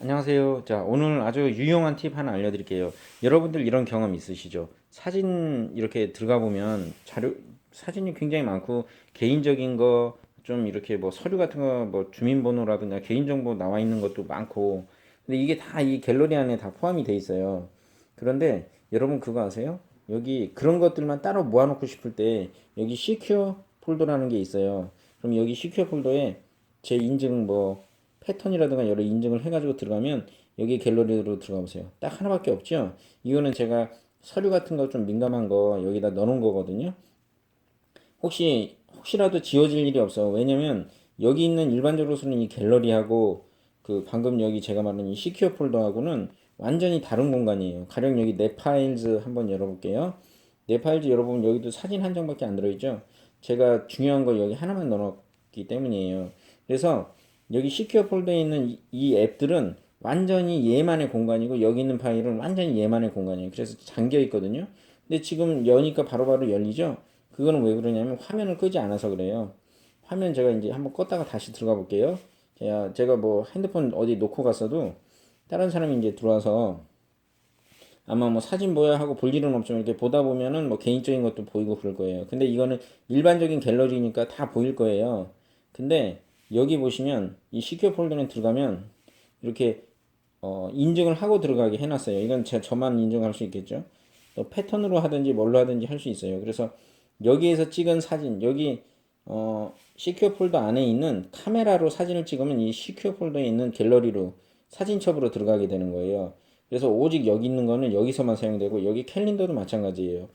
안녕하세요. 자, 오늘 아주 유용한 팁 하나 알려드릴게요. 여러분들 이런 경험 있으시죠? 사진 이렇게 들어가 보면 자료, 사진이 굉장히 많고, 개인적인 거, 좀 이렇게 뭐 서류 같은 거, 뭐 주민번호라든가 개인정보 나와 있는 것도 많고, 근데 이게 다 이 갤러리 안에 다 포함이 돼 있어요. 그런데 여러분 그거 아세요? 여기 그런 것들만 따로 모아놓고 싶을 때, 여기 시큐어 폴더라는 게 있어요. 그럼 여기 시큐어 폴더에 제 인증 뭐, 패턴이라든가 여러 인증을 해가지고 들어가면 여기 갤러리로 들어가 보세요. 딱 하나밖에 없죠? 이거는 제가 서류 같은 거 좀 민감한 거 여기다 넣어놓은 거거든요. 혹시 혹시라도 지워질 일이 없어. 왜냐면 여기 있는 일반적으로 쓰는 이 갤러리하고 그 방금 여기 제가 말한 이 시큐어 폴더하고는 완전히 다른 공간이에요. 가령 여기 내 파일즈 한번 열어볼게요. 내 파일즈 열어보면 여기도 사진 한 장밖에 안 들어있죠. 제가 중요한 거 여기 하나만 넣어놨기 때문이에요. 그래서 여기 시큐어 폴더에 있는 이, 이 앱들은 완전히 얘만의 공간이고 여기 있는 파일은 완전히 얘만의 공간이에요. 그래서 잠겨 있거든요. 근데 지금 여니까 바로 바로 열리죠. 그거는 왜 그러냐면 화면을 끄지 않아서 그래요. 화면 제가 이제 한번 껐다가 다시 들어가 볼게요. 제가, 제가 뭐 핸드폰 어디 놓고 갔어도 다른 사람이 이제 들어와서 아마 뭐 사진 뭐야 하고 볼 일은 없지만 이렇게 보다 보면은 뭐 개인적인 것도 보이고 그럴 거예요. 근데 이거는 일반적인 갤러리니까 다 보일 거예요. 근데 여기 보시면 이 시큐어 폴더에 들어가면 이렇게 어, 인증을 하고 들어가게 해놨어요. 이건 제 저만 인증할 수 있겠죠. 또 패턴으로 하든지 뭘로 하든지 할 수 있어요. 그래서 여기에서 찍은 사진 여기 어, 시큐어 폴더 안에 있는 카메라로 사진을 찍으면 이 시큐어 폴더에 있는 갤러리로 사진첩으로 들어가게 되는 거예요. 그래서 오직 여기 있는 거는 여기서만 사용되고 여기 캘린더도 마찬가지예요.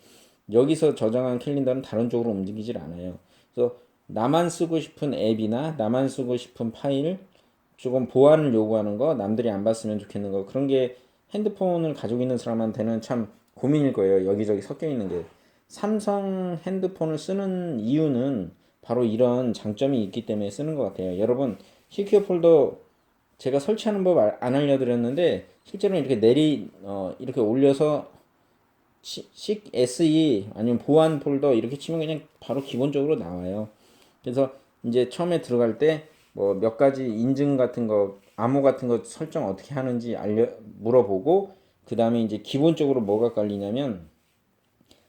여기서 저장한 캘린더는 다른 쪽으로 움직이질 않아요. 그래서 나만 쓰고 싶은 앱이나 나만 쓰고 싶은 파일 조금 보안을 요구하는 거 남들이 안 봤으면 좋겠는 거 그런 게 핸드폰을 가지고 있는 사람한테는 참 고민일 거예요. 여기저기 섞여 있는 게. 삼성 핸드폰을 쓰는 이유는 바로 이런 장점이 있기 때문에 쓰는 것 같아요. 여러분, 시큐어 폴더 제가 설치하는 법 안 알려드렸는데 실제로 이렇게 내리 어, 이렇게 올려서 식 SE 아니면 보안 폴더 이렇게 치면 그냥 바로 기본적으로 나와요. 그래서 이제 처음에 들어갈 때 뭐 몇 가지 인증 같은 거 암호 같은 거 설정 어떻게 하는지 알려 물어보고 그 다음에 이제 기본적으로 뭐가 깔리냐면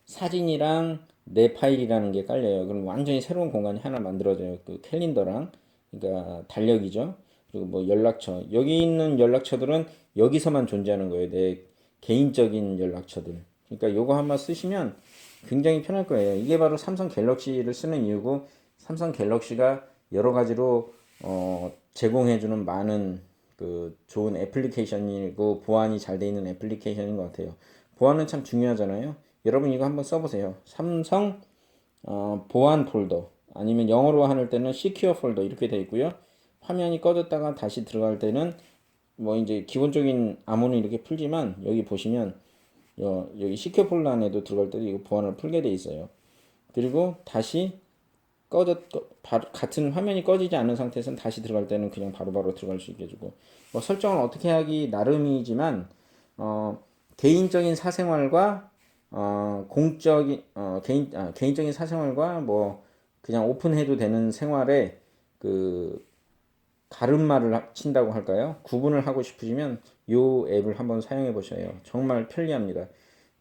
사진이랑 내 파일이라는 게 깔려요. 그럼 완전히 새로운 공간이 하나 만들어져요. 그 캘린더랑 그러니까 달력이죠. 그리고 뭐 연락처 여기 있는 연락처들은 여기서만 존재하는 거예요. 내 개인적인 연락처들. 그러니까 요거 한번 쓰시면 굉장히 편할 거예요. 이게 바로 삼성 갤럭시를 쓰는 이유고 삼성 갤럭시가 여러 가지로 어, 제공해주는 많은 그 좋은 애플리케이션이고 보안이 잘 돼 있는 애플리케이션인 것 같아요. 보안은 참 중요하잖아요. 여러분 이거 한번 써보세요. 삼성 어, 보안 폴더 아니면 영어로 할 때는 시큐어 폴더 이렇게 돼 있고요. 화면이 꺼졌다가 다시 들어갈 때는 뭐 이제 기본적인 암호는 이렇게 풀지만 여기 보시면 여, 여기 시큐어 폴더 안에도 들어갈 때도 이거 보안을 풀게 돼 있어요. 그리고 다시 꺼졌 꺼, 바로, 같은 화면이 꺼지지 않은 상태에서는 다시 들어갈 때는 그냥 바로바로 바로 들어갈 수 있게 해주고 뭐 설정을 어떻게 하기 나름이지만 어, 개인적인 사생활과 어, 공적인 어, 개인 아, 개인적인 사생활과 뭐 그냥 오픈해도 되는 생활에 그 가름말을 친다고 할까요? 구분을 하고 싶으시면 요 앱을 한번 사용해 보셔요. 정말 편리합니다.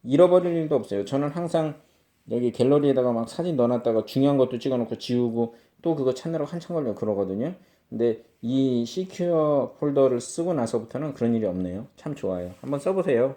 잃어버릴 일도 없어요. 저는 항상 여기 갤러리에다가 막 사진 넣어놨다가 중요한 것도 찍어놓고 지우고 또 그거 찾느라고 한참 걸려 그러거든요. 근데 이 시큐어 폴더를 쓰고 나서부터는 그런 일이 없네요. 참 좋아요. 한번 써보세요.